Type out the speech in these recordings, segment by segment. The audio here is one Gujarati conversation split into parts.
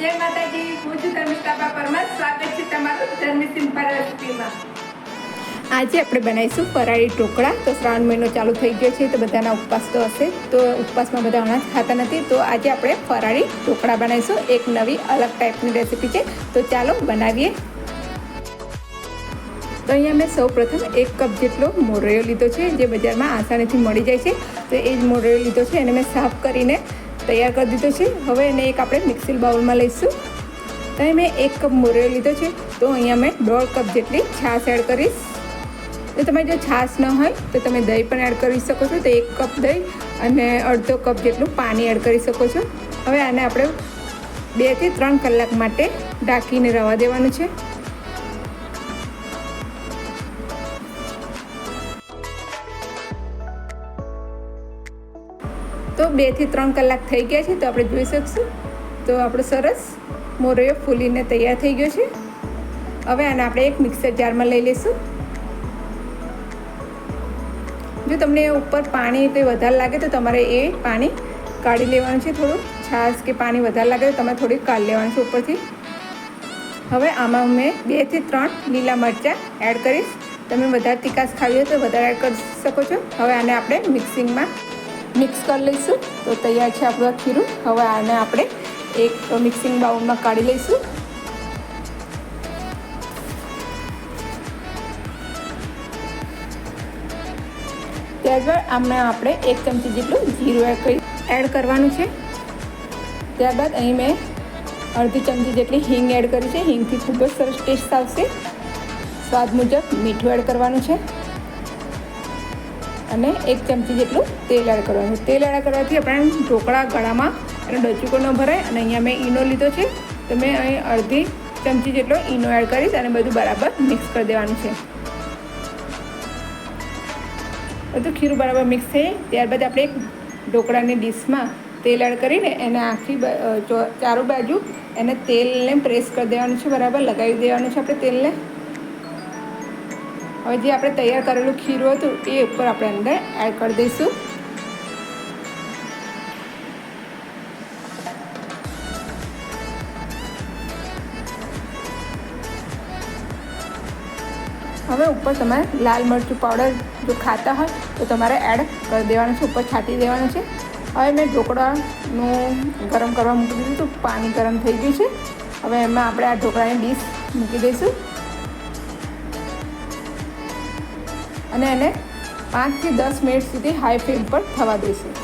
જય માતાજી, હું છું ધર્મિષ્ઠા પરમાર. સ્વાગત છે તમારું ધર્મી સિમ્પલ આજે આપણે બનાવીશું ફરાળી ઢોકળા. તો શ્રાવણ મહિનો ચાલુ થઈ ગયો છે, તો બધાના ઉપવાસ તો હશે. તો ઉપવાસમાં બધા અનાજ ખાતા નથી. તો આજે આપણે ફરાળી ઢોકળા બનાવીશું. એક નવી અલગ ટાઈપની રેસીપી છે. તો ચાલો બનાવીએ. તો અહીંયા મેં સૌ પ્રથમ એક કપ જેટલો મોરૈયો લીધો છે, જે બજારમાં આસાનીથી મળી જાય છે. તો એ જ મોરૈયો લીધો છે, એને મેં સાફ કરીને તૈયાર કરી દીધો છે. હવે એને એક આપણે મિક્સર બાઉલમાં લઈશું. તો મેં એક કપ મોરૈયો લીધો છે. તો અહીંયા મેં દોઢ કપ જેટલી છાશ એડ કરીશ. તો તમે જો છાશ ન હોય, તો તમે દહીં પણ એડ કરી શકો છો. તો એક કપ દહીં અને અડધો કપ જેટલું પાણી એડ કરી શકો છો. હવે આને આપણે બેથી ત્રણ કલાક માટે ઢાંકીને રવા દેવાનું છે. તો બેથી ત્રણ કલાક થઈ ગયા છે, તો આપણે જોઈ શકશું. તો આપણો સરસ મોરૈયો ફૂલીને તૈયાર થઈ ગયો છે. હવે આને આપણે એક મિક્સર જારમાં લઈ લઈશું. જો તમને ઉપર પાણી કંઈ વધારે લાગે તો તમારે એ પાણી કાઢી લેવાનું છે થોડું. છાશ કે પાણી વધારે લાગે તો તમારે થોડીક કાઢી લેવાનું છે ઉપરથી. હવે આમાં મેં બેથી ત્રણ લીલા મરચાં એડ કરીશ. તમે વધારે તીખાશ ખાવી હોય તો વધારે એડ કરી શકો છો. હવે આને આપણે મિક્સિંગમાં મિક્સ કરી લઈશું. તો તૈયાર છે આપણું ખીરું. હવે આને આપણે એક મિક્સિંગ બાઉલમાં કાઢી લઈશું. ત્યારબાદ આમાં આપણે એક ચમચી જેટલું જીરું એડ કરી એડ કરવાનું છે. ત્યારબાદ અહીં મેં અડધી ચમચી જેટલી હિંગ એડ કરી છે. હિંગથી ખૂબ જ સરસ ટેસ્ટ આવશે. સ્વાદ મુજબ મીઠું એડ કરવાનું છે. અને એક ચમચી જેટલું તેલ એડ કરવાનું તેલ એડ કરવાથી આપણે ઢોકળા ગળામાં એનો ડચુકો ન ભરાય અને અહીંયા મેં ઈનો લીધો છે. તો મેં અહીં અડધી ચમચી જેટલો ઈનો એડ કરીશ અને બધું બરાબર મિક્સ કરી દેવાનું છે. બધું ખીરું બરાબર મિક્સ થઈ ત્યારબાદ આપણે એક ઢોકળાની ડીશમાં તેલ એડ કરીને એને આખી ચારો બાજુ એને તેલને પ્રેસ કરી દેવાનું છે. બરાબર લગાવી દેવાનું છે આપણે તેલને. હવે જે આપણે તૈયાર કરેલું ખીરું હતું, એ ઉપર આપણે અંદર એડ કરી દઈશું. હવે ઉપર તમારે લાલ મરચું પાવડર જો ખાતા હોય, તો તમારે એડ કરી દેવાનું છે, ઉપર છાંટી દેવાનું છે. હવે મેં ઢોકળાનું ગરમ કરવા મૂકી દીધું હતું, પાણી ગરમ થઈ ગયું છે. હવે એમાં આપણે આ ઢોકળાની ડીશ મૂકી દઈશું. અને એને પાંચથી દસ મિનિટ સુધી હાઈ ફ્લેમ પર થવા દઈશું.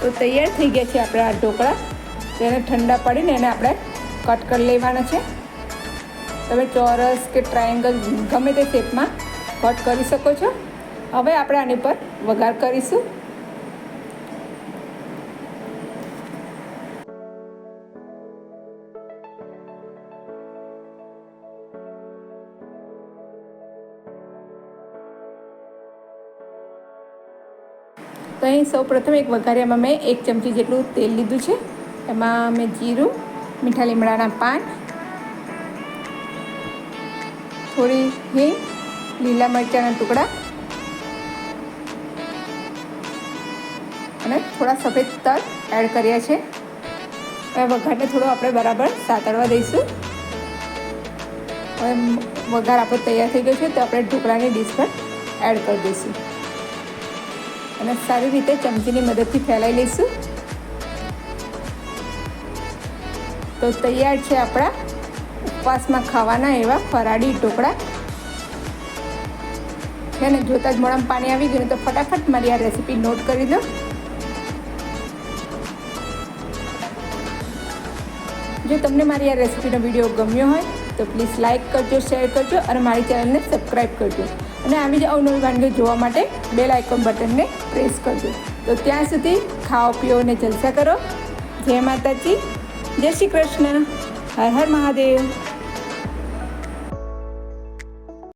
તો તૈયાર થઈ ગયા છે આપણે આ ઢોકળા. તેને ઠંડા પડીને એને આપણે કટ કરી લેવાના છે. તમે ચોરસ કે ટ્રાયેંગલ ગમે તે શેપમાં કટ કરી શકો છો. હવે આપણે આની પર વઘાર કરીશું. તો અહીં સૌ પ્રથમ એક વઘારિયામાં મેં એક ચમચી જેટલું તેલ લીધું છે. એમાં મેં જીરું, મીઠા લીમડાના પાન, થોડી હિંગ, લીલા મરચાંના ટુકડા અને થોડા સફેદ તલ એડ કર્યા છે. હવે વઘારને થોડો આપણે બરાબર સાતળવા દઈશું. હવે વઘાર આપણો તૈયાર થઈ ગયો છે તો આપણે ઢોકળાની ડીશ પર એડ કરી દઈશું. અને સારી રીતે ચમચીની મદદથી ફેલાઈ લઈશું. તો તૈયાર છે આપણા ઉપવાસમાં ખાવાના એવા ફરાળી ઢોકળા. છે ને, જોતાં જ મોડામાં પાણી આવી ગયું તો ફટાફટ મારી આ રેસીપી નોટ કરી દો જો તમને મારી આ રેસીપીનો વીડિયો ગમ્યો હોય તો પ્લીઝ લાઇક કરજો, શેર કરજો અને મારી ચેનલને સબસ્ક્રાઈબ કરજો. અને આવી જ અવનવી વાનગીઓ જોવા માટે બેલ આઇકોન બટનને પ્રેસ કરજો. તો ત્યાં સુધી ખાઓ, પીઓ અને જલસા કરો. જય માતાજી. જય શ્રી કૃષ્ણ. હર હર મહાદેવ.